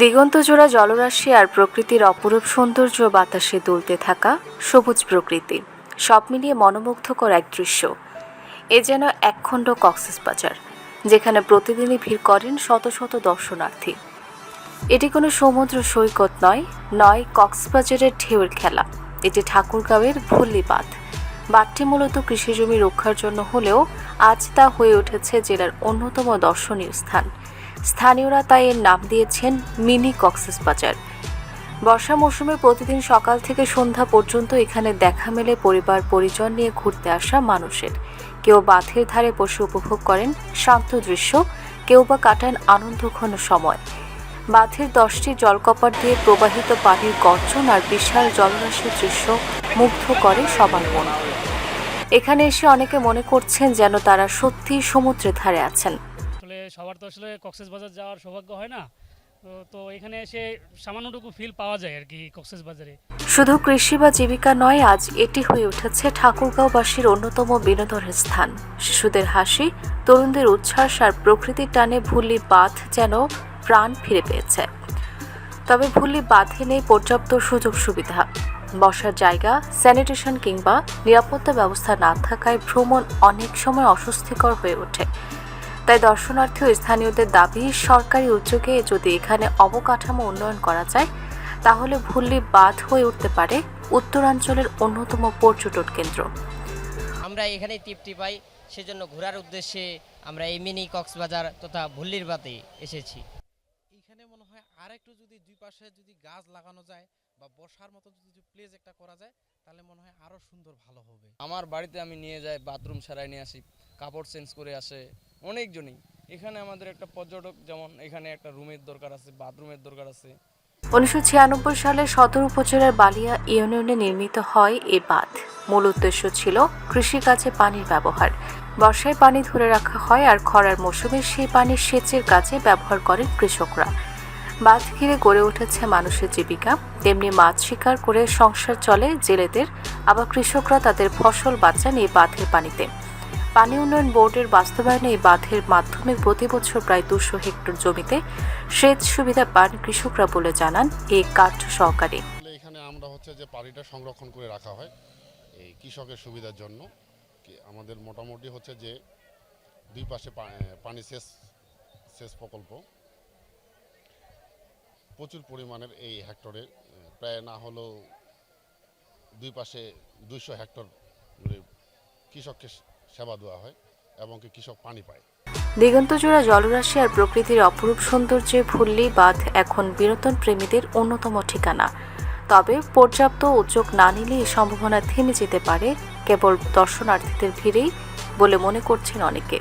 দিগন্তজোড়া জলরাশি আর প্রকৃতির অপরূপ সৌন্দর্য বাতাসে দুলতে থাকা সবুজ প্রকৃতি। সব মিলিয়ে মনোমুগ্ধকর এক দৃশ্য। এ যেন একখণ্ড কক্সেস বাজার যেখানে প্রতিদিনই ভিড় করেন শত শত দর্শনার্থী। এটি কোনো সমুদ্র সৈকত নয় নয় কক্সবাজারের ঢেউয়ের খেলা। এটি ঠাকুরগাঁওয়ের ভুল্লি বাঁধ বাঁধটি মূলত কৃষিজমি রক্ষার জন্য হলেও আজ তা হয়ে উঠেছে জেলার অন্যতম দর্শনীয় স্থান। স্থানীয়রা তাই এর নাম দিয়েছেন মিনি কক্সেস বাজার। বর্ষা মৌসুমে প্রতিদিন সকাল থেকে সন্ধ্যা পর্যন্ত এখানে দেখা মেলে পরিবার পরিজন নিয়ে ঘুরতে আসা মানুষের। কেউ বাঁধের ধারে বসে উপভোগ করেন শান্ত দৃশ্য, কেউ বা কাটান আনন্দঘন সময়। বাঁধের দশটি জলকপাট দিয়ে প্রবাহিত পানির গর্জন আর বিশাল জলরাশির দৃশ্য মুগ্ধ করে সবার মন। এখানে এসে অনেকে মনে করছেন যেন তারা সত্যি সমুদ্রের ধারে আছেন। সবার তো আসলে কক্সেস বাজার যাওয়ার সৌভাগ্য হয় না। তো এখানে এসে সামান্যটুকু ফিল পাওয়া যায় আর কি কক্সেস বাজারে শুধু কৃষি বা জীবিকা নয়, আজ এটি হয়ে উঠেছে ঠাকুরগাঁওবাসীর অন্যতম বিনোদনের স্থান। শিশুদের হাসি, তরুণদের উচ্ছ্বাস আর প্রকৃতির টানে ভুল্লি বাঁধ যেন প্রাণ ফিরে পেয়েছে। তবে ভুল্লি বাঁধে নেই পর্যাপ্ত সুযোগ সুবিধা। বসার জায়গা স্যানিটেশন কিংবা নিরাপত্তা ব্যবস্থা না থাকায় ভ্রমণ অনেক সময় অস্বস্তিকর হয়ে ওঠে। তাই দর্শনার্থী ও স্থানীয়দের দাবি সরকারি উদ্যোগে যদি এখানে অবকাঠামো উন্নয়ন করা যায় তাহলে ভুল্লি বাদ হয়ে উঠতে পারে উত্তরাঞ্চলের অন্যতম পর্যটন কেন্দ্র। আমরা এখানেই তৃপ্তি পাই সেজন্য ঘোরার উদ্দেশ্যে আমরা এই মিনি কক্সবাজার তথা ভুল্লির বাতে এসেছি। এখানে মনে হয় আর একটু যদি দুই পাশে যদি গাছ লাগানো যায় বা বসার মতো যদি প্লেস একটা করা যায় তাহলে মনে হয় আরও সুন্দর ভালো হবে। আমার বাড়িতে আমি নিয়ে যাই বাথরুম সারাই নিয়ে আসি। কাপড় চেঞ্জ করে আসে অনেকজনই। এখানে আমাদের একটা পর্যটক, যেমন এখানে একটা রুমের দরকার আছে, বাথরুমের দরকার আছে। উনিশশো ছিয়ানব্বই সালে সদর উপজেলার বালিয়া ইউনিয়নে নির্মিত হয় এ বাঁধ। মূল উদ্দেশ্য ছিল কৃষিকাজে পানির ব্যবহার। বর্ষায় পানি ধরে রাখা হয় আর খরার মৌসুমে সেই পানি সেচের কাজে ব্যবহার করেন কৃষকরা। বাঁধ ঘিরে গড়ে উঠেছে মানুষের জীবিকা। তেমনি মাছ শিকার করে সংসার চলে জেলেদের। আবার কৃষকরা তাদের ফসল বাঁচান এই বাঁধের পানিতে। পানি উন্নয়ন বোর্ডের বাস্তবায়নে এই বাঁধের মাধ্যমে প্রতি বছর প্রায় দুশো হেক্টর জমিতে সেচ সুবিধা পান কৃষকরা বলে জানান এই কাঠ সহকারে। এখানে আমরা হচ্ছে যে পানিটা সংরক্ষণ করে রাখা হয় এই কৃষকের সুবিধার জন্য। আমাদের মোটামুটি হচ্ছে যে দুই পাশে এ, পানি সেচ সেচ প্রকল্প প্রচুর পরিমাণের এই হেক্টরে প্রায় না হলেও দুই পাশে দুইশো হেক্টর কৃষককে সেবা দেওয়া হয় এবং কৃষক পানি পায়। দিগন্তজোড়া জলরাশি আর প্রকৃতির অপরূপ সৌন্দর্যে ভুল্লি বাঁধ এখন বিনোদন প্রেমীদের অন্যতম ঠিকানা। তবে পর্যাপ্ত উদ্যোগ না নিলে এই সম্ভাবনা থেমে যেতে পারে, কেবল দর্শনার্থীদের ভিড়েই বলে মনে করছেন অনেকে।